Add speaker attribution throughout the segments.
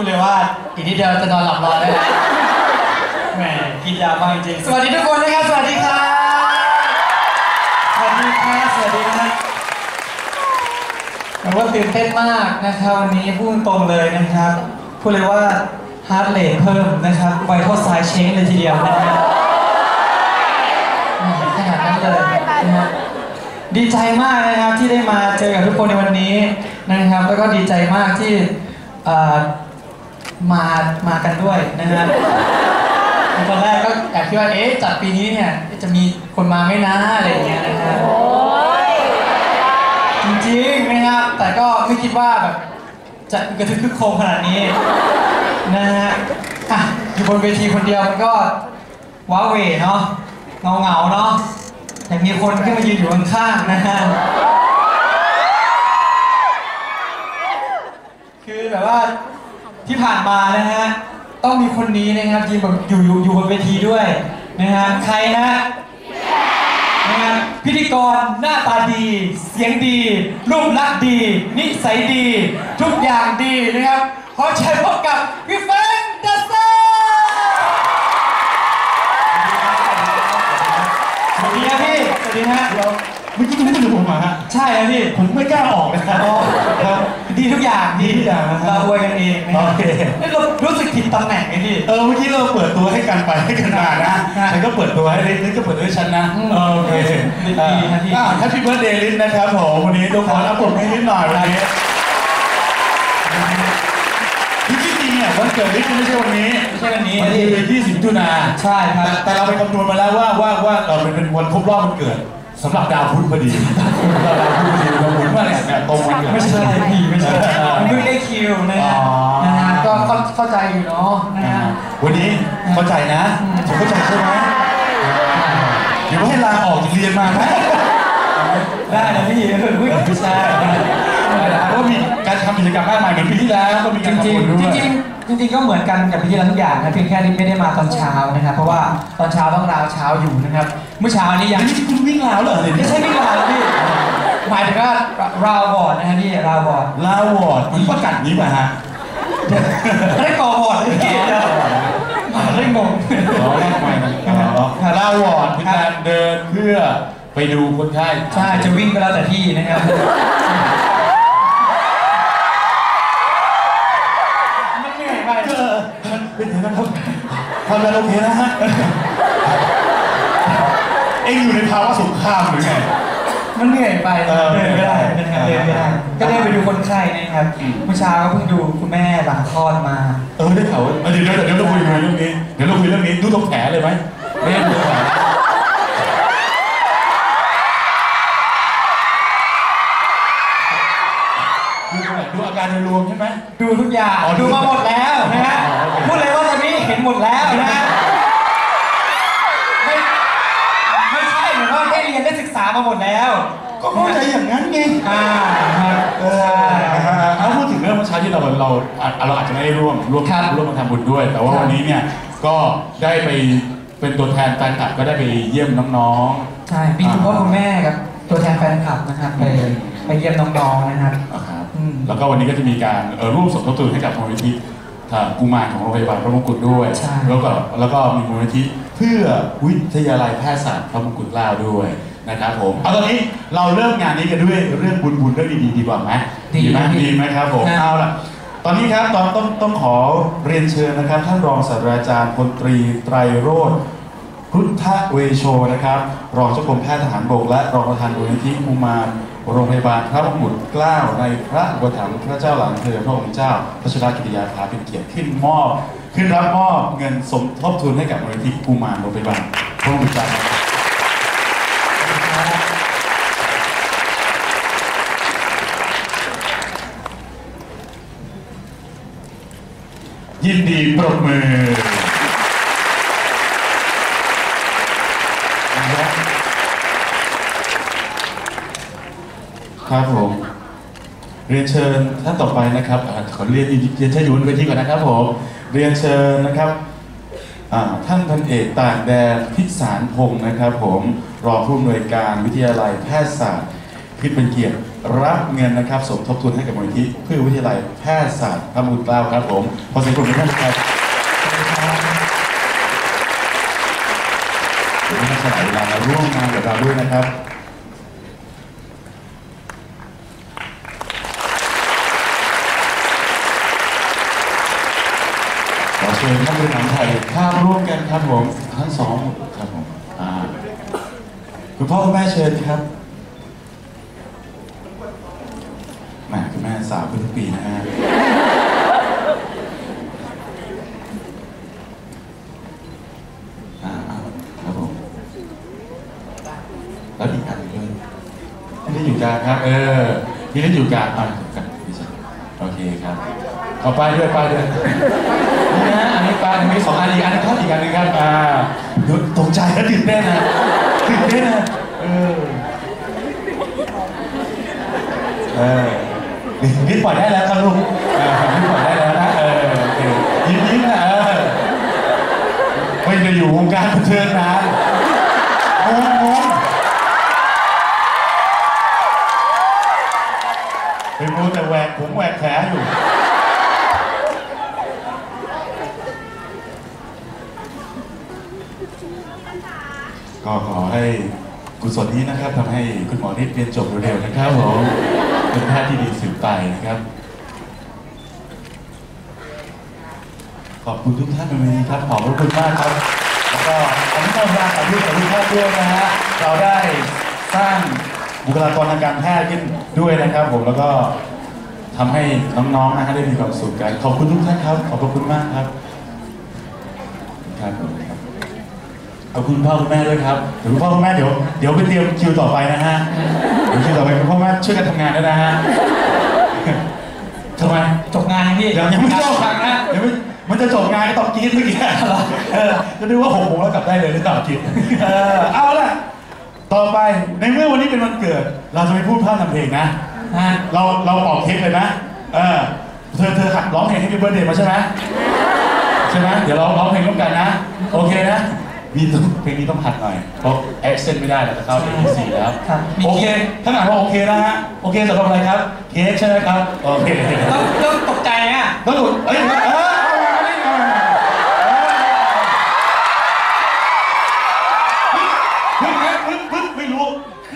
Speaker 1: กูเลยว่าอีกนิดเดียวจะนอนหลับนอได้แล้วแหมกินยามากจริงสวัสดีทุกคนนะครับ สวัสดีครับสวัสดีครับสวัสดีครับผมว่าตื่นเต้นมากนะครับวันนี้พูดตรงเลยนะครับพูดเลยว่าฮาร์ดเรทเพิ่มนะครับไวท์ทอสไซเชนเลยทีเดียวนะครับขนาดนั้นเลยนะครับดีใจมากนะครับที่ได้มาเจอกับทุกคนในวันนี้นะครับ แล้วก็ดีใจมากที่ มามากันด้วยนะฮะตอนแรกก็แอบคิดว่าเอ๊ะจัดปีนี้เนี่ยจะมีคนมาไหม่นะอะไรอย่างเงี้ยนะครับจริงๆนะครับแต่ก็ไม่คิดว่าแบบจะกระทึกคึกโครมขนาดนี้นะฮะอะอยู่บนเวทีคนเดียวมันก็ว้าเหวเนาะเงาเงาๆเนาะแต่มีคนขึ้นมายืนอยู่ข้างๆนะฮะคือแบบว่า ที่ผ่านมานะฮะต้องมีคนนี้นะครับยืนแบบอยู่อยู่อยู่บนเวทีด้วยนะฮะใครฮะนะฮะพิธีกรหน้าตาดี เสียงดี รูปลักษณ์ดี นิสัยดี ทุกอย่างดีนะครับขอเชิญพบกับพี่เฟรนด์ดัสเซอร์สวัสดีครับพี่สวัสดีฮะ
Speaker 2: เราเมื่อกี้คุณไม่ได้ผมมาฮะ
Speaker 1: ใช่ครับพี่
Speaker 2: ผมไม่กล้าออกนะครับ
Speaker 1: อ๋อ
Speaker 2: ครับ
Speaker 1: ดีทุกอย่าง
Speaker 2: ดีทุกอย่างนะครับ
Speaker 1: เราอวยกันเองนะ
Speaker 2: โอเค
Speaker 1: นี่เรารู้สึกผิดตำแหน่งไงพี่
Speaker 2: เออเมื่อกี้เราเปิดตัวให้กันไปให้กันมานะ
Speaker 1: ฮะ
Speaker 2: ฉันก็เปิดตัวให้ลินลินก็เปิดตัวให้ฉันนะ
Speaker 1: อืม
Speaker 2: เออโอเค
Speaker 1: ดีดีครับพี่
Speaker 2: อ่าแฮปปี้เบิร์ดเดย์ลินนะครับผมวันนี้ต้องขอรับผมให้ลินหน่อยวันนี้ที่จริงๆเนี่ยวันเกิดลินไม่ใช่วันนี้
Speaker 1: ไม่ใช่วันนี้
Speaker 2: วันที่เป็น20มิถุนา
Speaker 1: ใช่ครับ
Speaker 2: แต่แต่เราไปคำนวณมาแล้วว่าว่าว่าเราเป็นเป็นวันครบรอบวันเกิด สำหรับดาวพุธพอดีดาวพุธพอดีเราหมุนว่าเนี่ยเนี่ยตรงกันเลย
Speaker 1: ไม่ใช่พี่ไม่ใช่ไม่ได้คิวนะฮะ
Speaker 2: อ๋อ
Speaker 1: นะฮะก็เข้าใจอยู่เนาะนะฮะ
Speaker 2: วันนี้เข้าใจนะผมเข้าใจใช่ไหมเดี๋ยวให้ลาออกจากเรียนมาไหม
Speaker 1: ได้นะพี่เอออุ๊ย
Speaker 2: ไม่ใช่เพราะมี การทำกิจกรรมมากมายเหมือนปีที่แล้วก็มี
Speaker 1: จ
Speaker 2: การ
Speaker 1: ริง
Speaker 2: ทำบุญด้วย
Speaker 1: ๆจริงๆจริงๆก็เหมือนกันกับพี่ที่แล้วทุกอย่างนะเพียงแค่นี้ไม่ได้มาตอนเช้านะครับ เพราะว่าตอนเช้าต้องราวเช้าอยู่นะครับเมื่อเช้านี้ยัง
Speaker 2: อันนี้คุณวิ่งลาวเหรอเนี่ย
Speaker 1: ไม่ใช่วิ่งราวพี่หมายถึงว่าราวบอร์ดนะฮะพี่ราวบอร์ด
Speaker 2: ลาววอร์ดคุณประกาศนี้ป่ะฮะ
Speaker 1: ไม่ได้กอบอร์ดเลยพี่ไม่งง
Speaker 2: อ๋อทำไมนะอ๋อลาววอร์ดคือการเดินเพื่อไปดูคนไข้
Speaker 1: ใช่จะวิ่งก็แล้วแต่พี่นะครับ
Speaker 2: ทำงานโอเคนะฮะ เอ็งอยู่ในภาวะสงครามหรือไง
Speaker 1: มันเหนื่อยไป
Speaker 2: เออ
Speaker 1: เดินไม่ได้นะครับเดินไม่ได้ก็ได้ไปดูคนไข้นะครับ
Speaker 2: อืม
Speaker 1: เมื่อเช้าก็เพิ่งดูคุณแม่หลังคลอดมา
Speaker 2: เออได้ข่าวว่าเออเดี๋ยวเดี๋ยวเดี๋ยวเราคุยกันเรื่องนี้ เดี๋ยวเราคุยเรื่องนี้ ดูตรงแผลเลยไหมไม่ได้ดูตรงแผลดูตรงไหนดูอาการโดยรวมใช่ไหม
Speaker 1: ดูทุกอย่าง
Speaker 2: อ๋อ
Speaker 1: ดูมาหมด ห็นหมดแล้วนะฮะไม่ไม่ใช่เหมือนว่าได้เรียนได้ศึกษามาหมดแล้ว
Speaker 2: ก็เข้าใจอย่างนั้นไง
Speaker 1: อ่าครับ
Speaker 2: เออเอาพูดถึงเรื่องเมื่อเช้าที่เราเราเราอาจจะไม่ได้ร่วมร่วม
Speaker 1: ครับ
Speaker 2: ร่วมมาทำบุญด้วย แต่ว่า
Speaker 1: ครับ
Speaker 2: วันนี้เนี่ยก็ได้ไปเป็นตัวแทนแฟนคลับก็ได้ไปเยี่ยมน้อง
Speaker 1: ใช่มีคุณพ่อคุณแม่กับตัวแทนแฟนคลับนะครับไป
Speaker 2: อืม
Speaker 1: ไปเยี่ยมน้องๆนะครับ
Speaker 2: ๆนะครับ
Speaker 1: อืม
Speaker 2: แล้วก็วันนี้ก็จะมีการเอ่อร่วมสมทบทุนให้กับมูลนิธิทาง กุมารของโรงพยาบาลพระมงกุฎด้วย
Speaker 1: ใช่
Speaker 2: แล้วก็แล้วก็มีมูลนิธิเพื่อวิทยาลัยแพทยศาสตร์พระมงกุฎเกล้าด้วยนะครับผมเอาตอนนี้เราเริ่มงานนี้กันด้วยเรื่องบุญบุญๆเรื่องดีๆดีกว่าไหม
Speaker 1: ดี
Speaker 2: ไหม
Speaker 1: ดี
Speaker 2: ดีไหมครับผม
Speaker 1: นะ
Speaker 2: เอาล่ะตอนนี้ครับตอนต้องต้องขอเรียนเชิญนะครับท่านรองศาสตราจารย์พลตรีไตรโรธพุทธเวโชนะครับ รองเจ้ากรมแพทย์ทหารบกและรองประธานมูลนิธิกุมาร โรงพยาบาลพระมงกุฎเกล้าในพระอุปถัมภ์พระเจ้าหลานเธอพระองค์เจ้าพระชรากิติยาภาเป็นเกียรติขึ้นมอบขึ้นรับมอบเงินสมทบทุนให้กับมูลนิธิกุมารโรงพยาบาลพระมงกุฎเกล้ายินดีปรบมือ ครับผมเรียนเชิญท่านต่อไปนะครับอ่าขอเรียนเรียนเชิญอยู่บนเวทีก่อนนะครับผมเรียนเชิญนะครับอ่าท่านพันเอกต่างแดนพิสารพงศ์นะครับ ผมรองผู้อำนวยการวิทยาลัยแพทยศาสตร์คิดเป็นเกียรติรับเงินนะครับ สมทบทุนให้กับมูลนิธิเพื่อวิทยาลัยแพทยศาสตร์พระมงกุฎเกล้าครับผมขอเสียงปรบมือให้ท่านครับขอบคุณที่สละเวลามาร่วมงานกับเราด้วยนะครับ ขอเชิญท่านบริหารไทยภาพร่วมกันครับผมทั้งสองครับผมอ่าคุณพ่อคุณแม่เชิญครับแหมคุณแม่สาวขึ้นทุกปีนะฮะอ่าครับผมแล้วอีกอันหนึงด้วยที่ได้อยู่กลางครับ เออที่ได้อยู่กลางอ่าอยู่กลางไม่ใช่โอเคครับ ขอป้ายด้วยป้ายด้วย อันนี้ปลาอันนี้สองอันอีกอันนึงครับอีกอันหนึงครับอ่าเดี๋ยวตกใจแล้วตื่นเต้นนะตื่นเต้นนะเออเออนี่นี่ปล่อยได้แล้วครับลูกอ่านี่ปล่อยได้แล้วนะเออโอเคยิ้มยิ้มนะเออไม่ได้อยู่วงการบันเทิงนาน ก็ขอให้กุศลนี้นะครับทำให้คุณหมอได้เรียนจบเร็วๆนะครับผมเป็นแพทย์ที่ดีสืบไปนะครับ ขอบคุณทุกท่านในวันนี้ครับขอบพระคุณมากครับ แล้วก็ขอบคุณมากขอบคุณทุกท่านด้วยนะฮะเราได้สร้างบุคลากรทางการแพทย์ขึ้นด้วยนะครับ ผมแล้วก็ทำให้น้องๆนะฮะได้มีความสุขกัน ขอบคุณทุกท่านครับ ขอบพระคุณมากครับครับผมครับ ขอบคุณพ่อคุณแม่ด้วยครับเดี๋ยวคุณพ่อคุณแม่เดี๋ยวเดี๋ยวไปเตรียมคิวต่อไปนะฮะเดี๋ยวคิวต่อไปคุณพ่อคุณแม่ช่วยกันทำงานด้วยนะฮะทำไม
Speaker 1: จบงานยังพี่
Speaker 2: ยังยังไม่จบ
Speaker 1: ฟังนะ
Speaker 2: เดี๋ยวไม่มันจะจบงานก็ต้องกรีดเมื่อกี้เหรอเออจะดูว่าหกโมงแล้วกลับได้เลยหรือเปล่ากินเออเอาล่ะต่อไปในเมื่อวันนี้เป็นวันเกิด เราจะไม่พูดพร่ำทำเพลงนะ
Speaker 1: ฮะ
Speaker 2: เราเราเป่าเค้กเลยนะเออเธอเธอหัดร้องเพลงให้พี่เบิร์ดเดย์มาใช่ไหมใช่ไหมเดี๋ยวเราร้องเพลงร่วมกันนะ โอเคนะ มีต้องเพลงนี้ต้องหัดหน่อยเพราะแอคเซนต์ไม่ได้แล้วจะเข้าเพลงที่สี่แล้ว
Speaker 1: ครับมี
Speaker 2: โอเคถ้าอ่านว่าโอเคนะฮะโอเคสำหรับอะไรครับเค้กใช่ไหมครับโอเค
Speaker 1: ต้องต้องตกใจอะ
Speaker 2: ต้องหลุดเอ้ยเอ้ยเอ้ยเอามาเอามาเฮ้ยเฮ้ยเฮ้ยเฮ้ยไม่รู้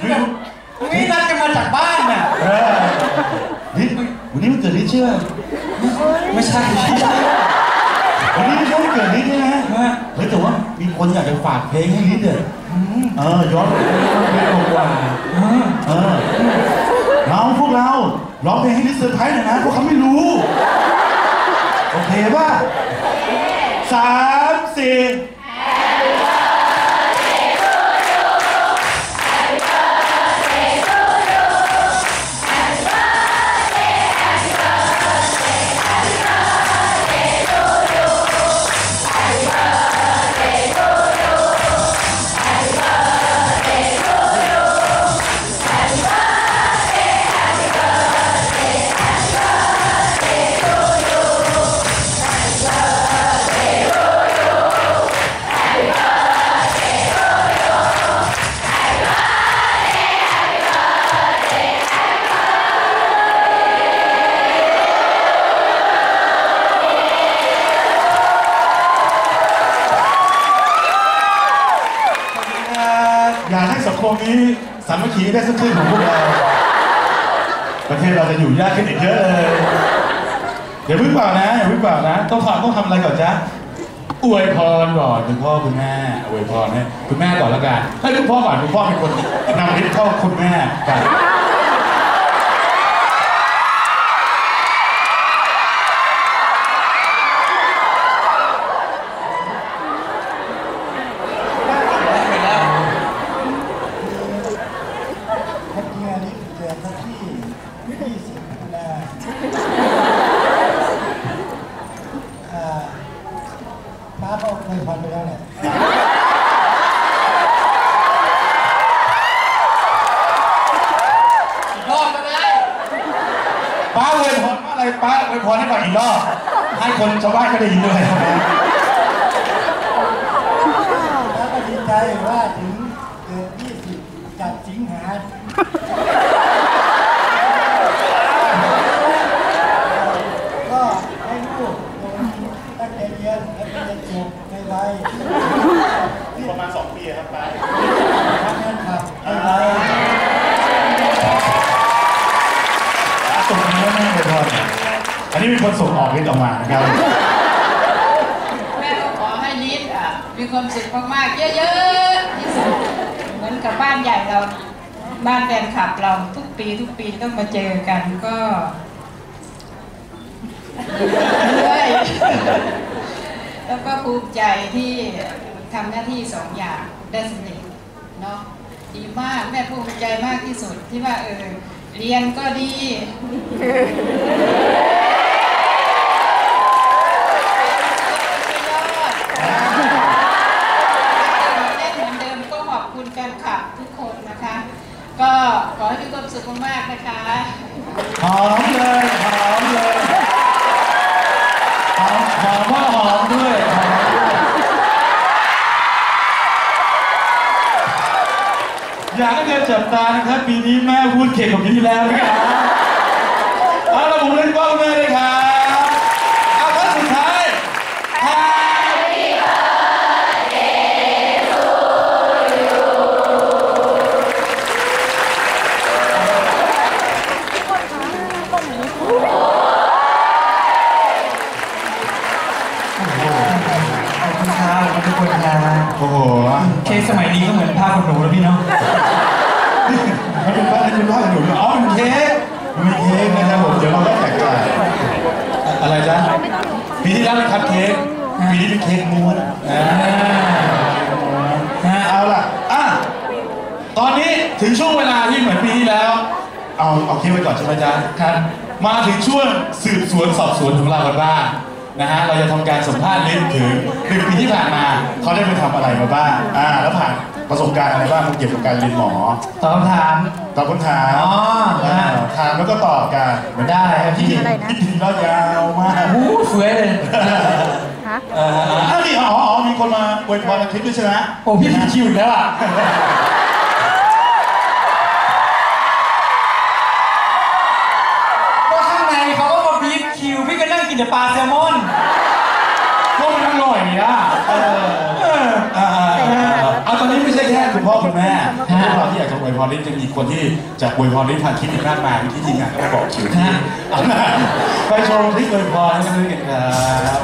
Speaker 2: ไม่รู้
Speaker 1: ไม่นัดกันมาจากบ้านน่ะ
Speaker 2: เออนี่วันนี้มันเกิดลิศเชื่อ
Speaker 1: ไม่ใช่พี่
Speaker 2: วันนี้ไม่ใช่เกิดนิดใช่ไหม
Speaker 1: ฮะ
Speaker 2: เฮ้ยแต่ว่ามีคนอยากจะฝากเพลงให้นิดเดียเออย้อนไปเพลงกว่าเออเราพวกเราร้องเพลงให้นิดเซอร์ไพรส์หน่อยนะพวกเขาไม่รู้ โอเคป่ะสามสี่ คมนี้สามัคคีได้สักครึ่งของพวกเรา ประเทศเราจะอยู่ยากขึ้นอีกเยอะเลยอย่าพึ่งเปล่านะอย่าพึ่งเปล่านะ ต้องทำต้องทำอะไรก่อนจ๊ะอวยพรก่อนคุณพ่อคุณแม่อวยพรให้คุณแม่ก่อนละกันให้คุณพ่อก่อนคุณพ่อเป็นคนนำนิดเข้าคุณแม่กัน
Speaker 1: ไปแล้ว
Speaker 3: เมื่อนี้เกิดวันที่20ตุลาอ่าป้าบอกเคยพันไปแล้วแหละ
Speaker 1: อีกรอบก็ได้
Speaker 2: ป้าอวยพรว่าอะไร ป้าอวยพรให้ฟังอีกรอบให้คนชาวบ้านก็ได้ยินด้วยครับ
Speaker 3: แล้วก็ดีใจว่า ไร
Speaker 2: ประมาณ 2 ปีครับไป
Speaker 3: รักแฟนคลับไม่ไร
Speaker 2: ส่งมาแล้วแม่เลยพออันนี้มี คนส่งออกลิสต์ออกมานะครับ
Speaker 4: แม่ก็ขอให้ลิศอะมีความสุขมากๆ เยอะๆที่สุดเหมือนกับบ้านใหญ่เรานี่บ้านแฟนคลับเราทุกปีทุกปีต้องมาเจอกันก็เหนื่อยแล้วก็ภูมิใจที่ทำหน้าที่สองอย่างได้สำเร็จเนาะดีมากแม่ภูมิใจมากที่สุดที่ว่าเออเรียนก็ดี เล่นเหมือนเดิมก็ขอบคุณแฟนคลับทุกคนนะคะ ก็ขอให้มีความสุขมากๆนะคะ
Speaker 2: หอมเลยหอมเลยหอมหอมว่าหอมด้วยหอมด้วยอยากให้เธอจับตานะครับปีนี้แม่พูดเก่งกว่าปีที่แล้วนะครับเอาละผมเล่นกล้องเลย ส
Speaker 1: สมัยนี้ก็เหมือนผ้าขนหนูแล้วพี่เนาะ
Speaker 2: มันเป็นบ้านเป็นบ้านหนุนอ๋อเป็นเค้กมันเป็นเค้กนะครับผมเดี๋ยวเราก็แจกจ่ายอะไรจ๊ะปีที่แล้วเป็นคัพเค้กปีนี้เป็นเค้กม้วนอ่า
Speaker 1: ฮะ
Speaker 2: เอาล่ะอะตอนนี้ถึงช่วงเวลาที่เหมือนปีที่แล้ว เอาเอาเค้กไว้ก่อนใช่ไหมจ๊ะ
Speaker 1: ครับ
Speaker 2: มาถึงช่วงสืบสวนสอบสวนของเรากันบ้าง นะฮะเราจะทำการสัมภาษณ์ลิศถึงหนึ่งปีที่ผ่านมา เขาได้ไปทำอะไรมาบ้างอ่าแล้วผ่านประสบการณ์อะไรบ้างเกี่ยวกับการเรียนหมอ
Speaker 1: ตอบคำถาม
Speaker 2: ตอบคำถาม
Speaker 1: อ๋อ
Speaker 2: อ่าถามแล้วก็ตอบกันเหมือน
Speaker 1: ได้ครับพี่
Speaker 2: ที่จริงแล้วยาวมาก
Speaker 1: อู้เฟื่อยเลย
Speaker 2: เอ่ออ้าวนี่อ๋ออ๋อมีคนมาอวยพรในคลิปด้วยใช่ไหม
Speaker 1: โอ้พี่ผิดคิวอีกแล้วอะก็ข้างในเขาก็มาบีบคิวพี่ ก็นั่งกินแต่ปลาแซลมอน
Speaker 2: ก็มันอร่อยอะเออเอออ่าอ่าเอาตอนนี้ไม่ใช่แค่คุณพ่อคุณแม่พวกเราที่อยากจะอวยพรลิศจะมีคนที่จะอวยพรลิศผ่านคลิปอีกมากมายที่ทีมงานก็มาบอกคิวที่เอาล่ะไปชมคลิปอวยพรให้กันครับ